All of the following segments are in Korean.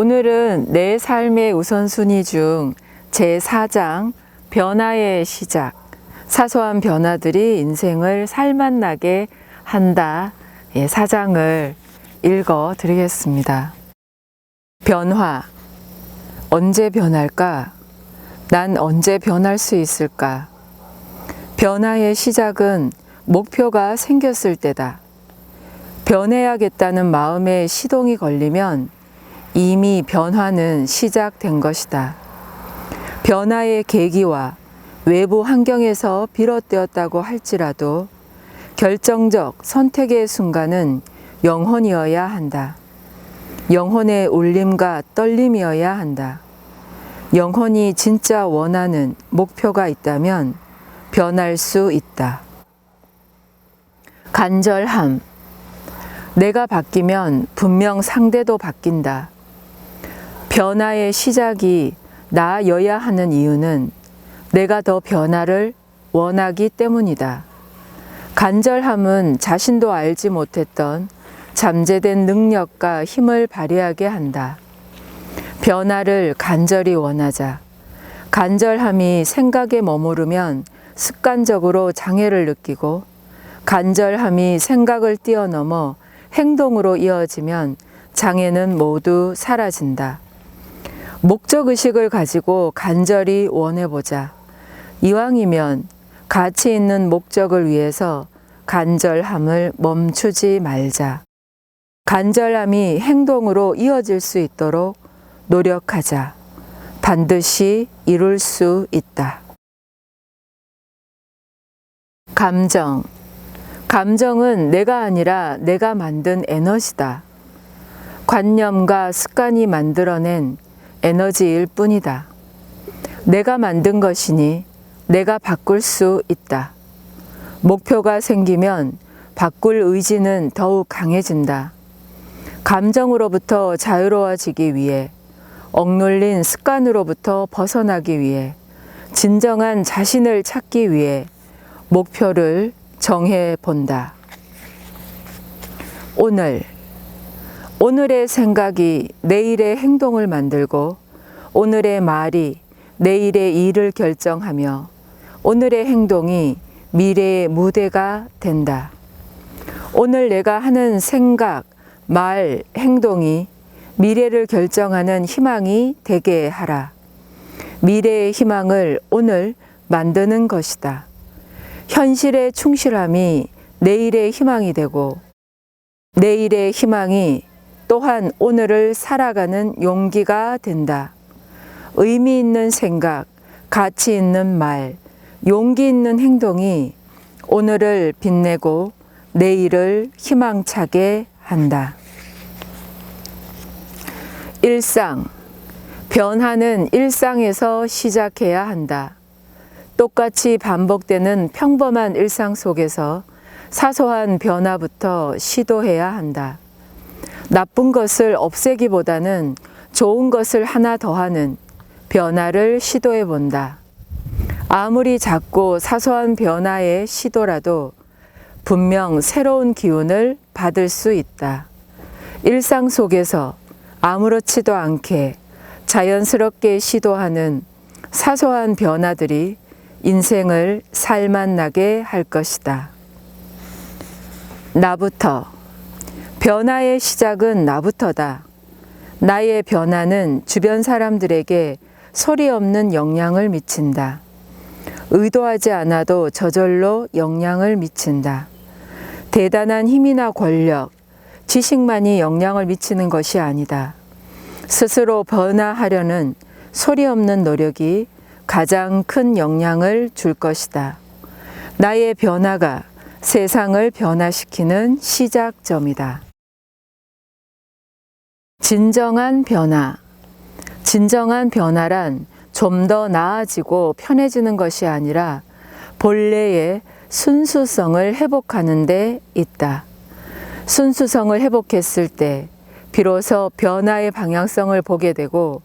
오늘은 내 삶의 우선순위 중 제4장 변화의 시작. 사소한 변화들이 인생을 살맛나게 한다. 예, 사장을 읽어 드리겠습니다. 변화. 언제 변할까? 난 언제 변할 수 있을까? 변화의 시작은 목표가 생겼을 때다. 변해야겠다는 마음에 시동이 걸리면 이미 변화는 시작된 것이다. 변화의 계기와 외부 환경에서 비롯되었다고 할지라도 결정적 선택의 순간은 영혼이어야 한다. 영혼의 울림과 떨림이어야 한다. 영혼이 진짜 원하는 목표가 있다면 변할 수 있다. 간절함. 내가 바뀌면 분명 상대도 바뀐다. 변화의 시작이 나여야 하는 이유는 내가 더 변화를 원하기 때문이다. 간절함은 자신도 알지 못했던 잠재된 능력과 힘을 발휘하게 한다. 변화를 간절히 원하자. 간절함이 생각에 머무르면 습관적으로 장애를 느끼고 간절함이 생각을 뛰어넘어 행동으로 이어지면 장애는 모두 사라진다. 목적의식을 가지고 간절히 원해보자. 이왕이면 가치 있는 목적을 위해서 간절함을 멈추지 말자. 간절함이 행동으로 이어질 수 있도록 노력하자. 반드시 이룰 수 있다. 감정. 감정은 내가 아니라 내가 만든 에너지다. 관념과 습관이 만들어낸 에너지일 뿐이다. 내가 만든 것이니 내가 바꿀 수 있다. 목표가 생기면 바꿀 의지는 더욱 강해진다. 감정으로부터 자유로워지기 위해 억눌린 습관으로부터 벗어나기 위해 진정한 자신을 찾기 위해 목표를 정해 본다. 오늘 오늘의 생각이 내일의 행동을 만들고 오늘의 말이 내일의 일을 결정하며 오늘의 행동이 미래의 무대가 된다. 오늘 내가 하는 생각, 말, 행동이 미래를 결정하는 희망이 되게 하라. 미래의 희망을 오늘 만드는 것이다. 현실의 충실함이 내일의 희망이 되고 내일의 희망이 또한 오늘을 살아가는 용기가 된다. 의미 있는 생각, 가치 있는 말, 용기 있는 행동이 오늘을 빛내고 내일을 희망차게 한다. 일상. 변화는 일상에서 시작해야 한다. 똑같이 반복되는 평범한 일상 속에서 사소한 변화부터 시도해야 한다. 나쁜 것을 없애기보다는 좋은 것을 하나 더하는 변화를 시도해 본다. 아무리 작고 사소한 변화의 시도라도 분명 새로운 기운을 받을 수 있다. 일상 속에서 아무렇지도 않게 자연스럽게 시도하는 사소한 변화들이 인생을 살맛나게 할 것이다. 나부터. 변화의 시작은 나부터다. 나의 변화는 주변 사람들에게 소리 없는 영향을 미친다. 의도하지 않아도 저절로 영향을 미친다. 대단한 힘이나 권력, 지식만이 영향을 미치는 것이 아니다. 스스로 변화하려는 소리 없는 노력이 가장 큰 영향을 줄 것이다. 나의 변화가 세상을 변화시키는 시작점이다. 진정한 변화. 진정한 변화란 좀 더 나아지고 편해지는 것이 아니라 본래의 순수성을 회복하는 데 있다. 순수성을 회복했을 때 비로소 변화의 방향성을 보게 되고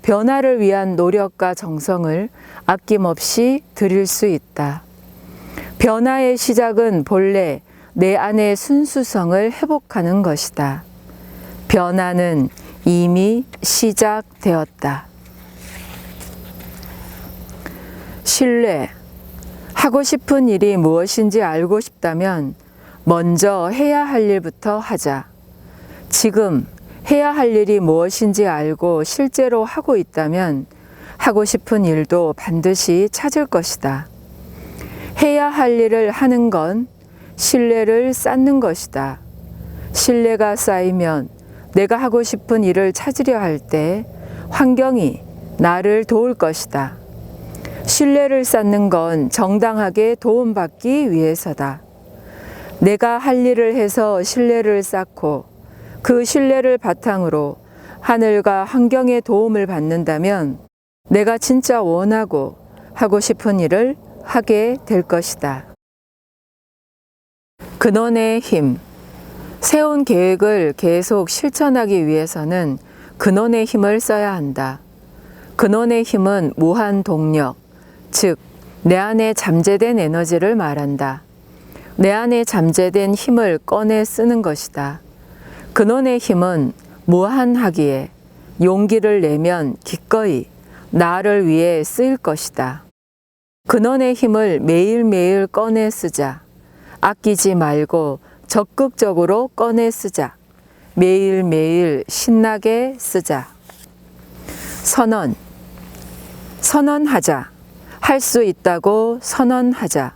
변화를 위한 노력과 정성을 아낌없이 드릴 수 있다. 변화의 시작은 본래 내 안의 순수성을 회복하는 것이다. 변화는 이미 시작되었다. 신뢰. 하고 싶은 일이 무엇인지 알고 싶다면 먼저 해야 할 일부터 하자. 지금 해야 할 일이 무엇인지 알고 실제로 하고 있다면 하고 싶은 일도 반드시 찾을 것이다. 해야 할 일을 하는 건 신뢰를 쌓는 것이다. 신뢰가 쌓이면 내가 하고 싶은 일을 찾으려 할 때 환경이 나를 도울 것이다. 신뢰를 쌓는 건 정당하게 도움받기 위해서다. 내가 할 일을 해서 신뢰를 쌓고 그 신뢰를 바탕으로 하늘과 환경의 도움을 받는다면 내가 진짜 원하고 하고 싶은 일을 하게 될 것이다. 근원의 힘. 세운 계획을 계속 실천하기 위해서는 근원의 힘을 써야 한다. 근원의 힘은 무한 동력, 즉, 내 안에 잠재된 에너지를 말한다. 내 안에 잠재된 힘을 꺼내 쓰는 것이다. 근원의 힘은 무한하기에 용기를 내면 기꺼이 나를 위해 쓰일 것이다. 근원의 힘을 매일매일 꺼내 쓰자. 아끼지 말고 적극적으로 꺼내 쓰자. 매일매일 신나게 쓰자. 선언. 선언하자. 할 수 있다고 선언하자.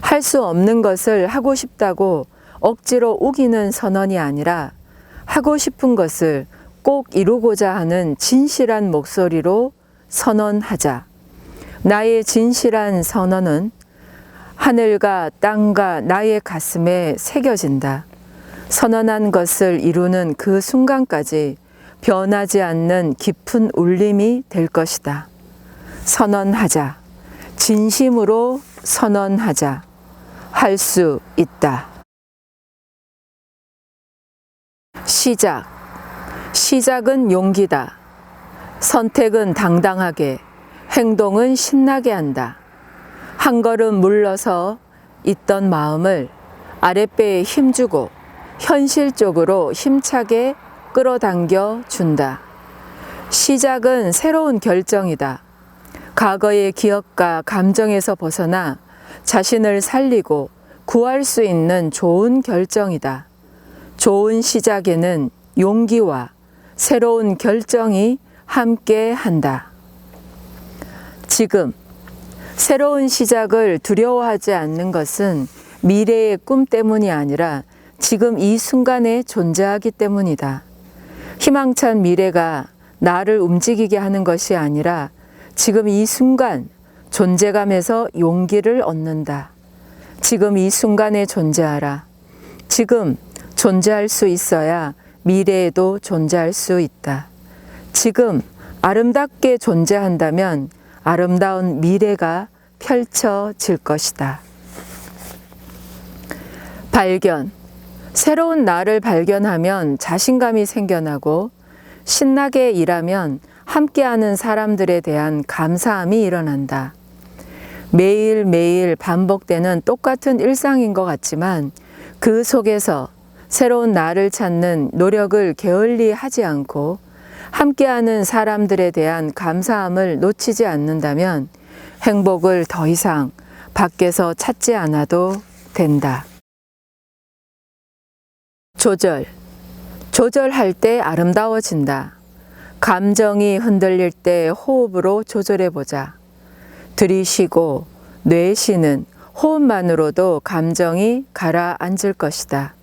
할 수 없는 것을 하고 싶다고 억지로 우기는 선언이 아니라 하고 싶은 것을 꼭 이루고자 하는 진실한 목소리로 선언하자. 나의 진실한 선언은 하늘과 땅과 나의 가슴에 새겨진다. 선언한 것을 이루는 그 순간까지 변하지 않는 깊은 울림이 될 것이다. 선언하자. 진심으로 선언하자. 할 수 있다. 시작. 시작은 용기다. 선택은 당당하게, 행동은 신나게 한다. 한 걸음 물러서 있던 마음을 아랫배에 힘주고 현실적으로 힘차게 끌어당겨 준다. 시작은 새로운 결정이다. 과거의 기억과 감정에서 벗어나 자신을 살리고 구할 수 있는 좋은 결정이다. 좋은 시작에는 용기와 새로운 결정이 함께 한다. 지금 새로운 시작을 두려워하지 않는 것은 미래의 꿈 때문이 아니라 지금 이 순간에 존재하기 때문이다. 희망찬 미래가 나를 움직이게 하는 것이 아니라 지금 이 순간 존재감에서 용기를 얻는다. 지금 이 순간에 존재하라. 지금 존재할 수 있어야 미래에도 존재할 수 있다. 지금 아름답게 존재한다면 아름다운 미래가 펼쳐질 것이다. 발견. 새로운 나를 발견하면 자신감이 생겨나고 신나게 일하면 함께하는 사람들에 대한 감사함이 일어난다. 매일매일 반복되는 똑같은 일상인 것 같지만 그 속에서 새로운 나를 찾는 노력을 게을리 하지 않고 함께하는 사람들에 대한 감사함을 놓치지 않는다면 행복을 더 이상 밖에서 찾지 않아도 된다. 조절. 조절할 때 아름다워진다. 감정이 흔들릴 때 호흡으로 조절해 보자. 들이쉬고 뇌쉬는 호흡만으로도 감정이 가라앉을 것이다.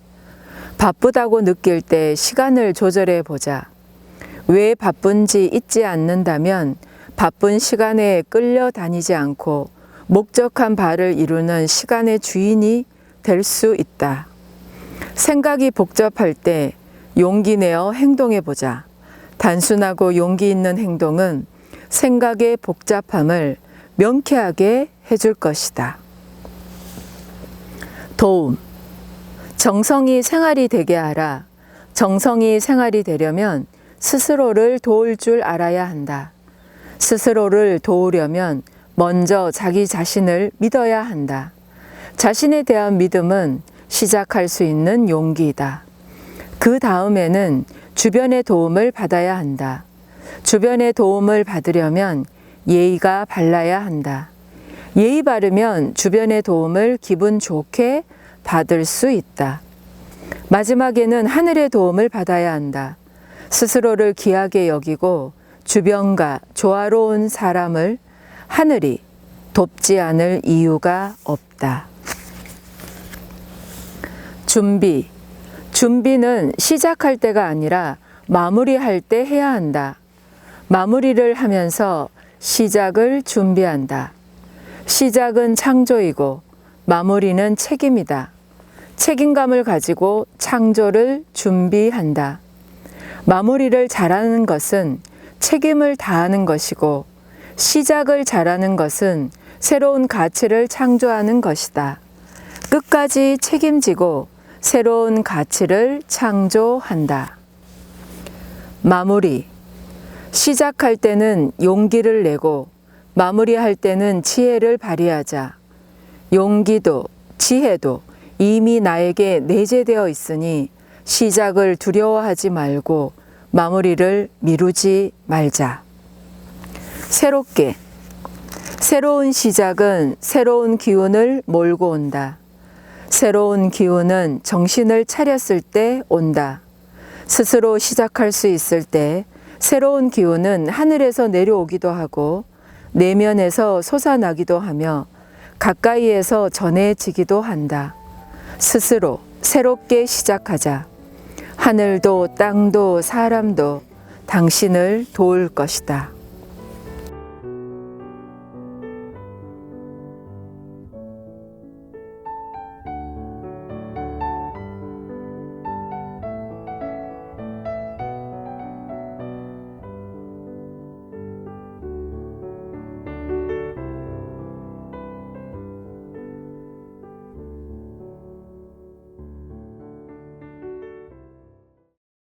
바쁘다고 느낄 때 시간을 조절해 보자. 왜 바쁜지 잊지 않는다면 바쁜 시간에 끌려다니지 않고 목적한 바를 이루는 시간의 주인이 될 수 있다. 생각이 복잡할 때 용기 내어 행동해 보자. 단순하고 용기 있는 행동은 생각의 복잡함을 명쾌하게 해줄 것이다. 도움. 정성이 생활이 되게 하라. 정성이 생활이 되려면 스스로를 도울 줄 알아야 한다. 스스로를 도우려면 먼저 자기 자신을 믿어야 한다. 자신에 대한 믿음은 시작할 수 있는 용기이다. 그 다음에는 주변의 도움을 받아야 한다. 주변의 도움을 받으려면 예의가 발라야 한다. 예의 바르면 주변의 도움을 기분 좋게 받을 수 있다. 마지막에는 하늘의 도움을 받아야 한다. 스스로를 귀하게 여기고 주변과 조화로운 사람을 하늘이 돕지 않을 이유가 없다. 준비. 준비는 시작할 때가 아니라 마무리할 때 해야 한다. 마무리를 하면서 시작을 준비한다. 시작은 창조이고 마무리는 책임이다. 책임감을 가지고 창조를 준비한다. 마무리를 잘하는 것은 책임을 다하는 것이고 시작을 잘하는 것은 새로운 가치를 창조하는 것이다. 끝까지 책임지고 새로운 가치를 창조한다. 마무리. 시작할 때는 용기를 내고 마무리할 때는 지혜를 발휘하자. 용기도 지혜도 이미 나에게 내재되어 있으니 시작을 두려워하지 말고 마무리를 미루지 말자. 새롭게. 새로운 시작은 새로운 기운을 몰고 온다. 새로운 기운은 정신을 차렸을 때 온다. 스스로 시작할 수 있을 때 새로운 기운은 하늘에서 내려오기도 하고 내면에서 솟아나기도 하며 가까이에서 전해지기도 한다. 스스로 새롭게 시작하자. 하늘도 땅도 사람도 당신을 도울 것이다.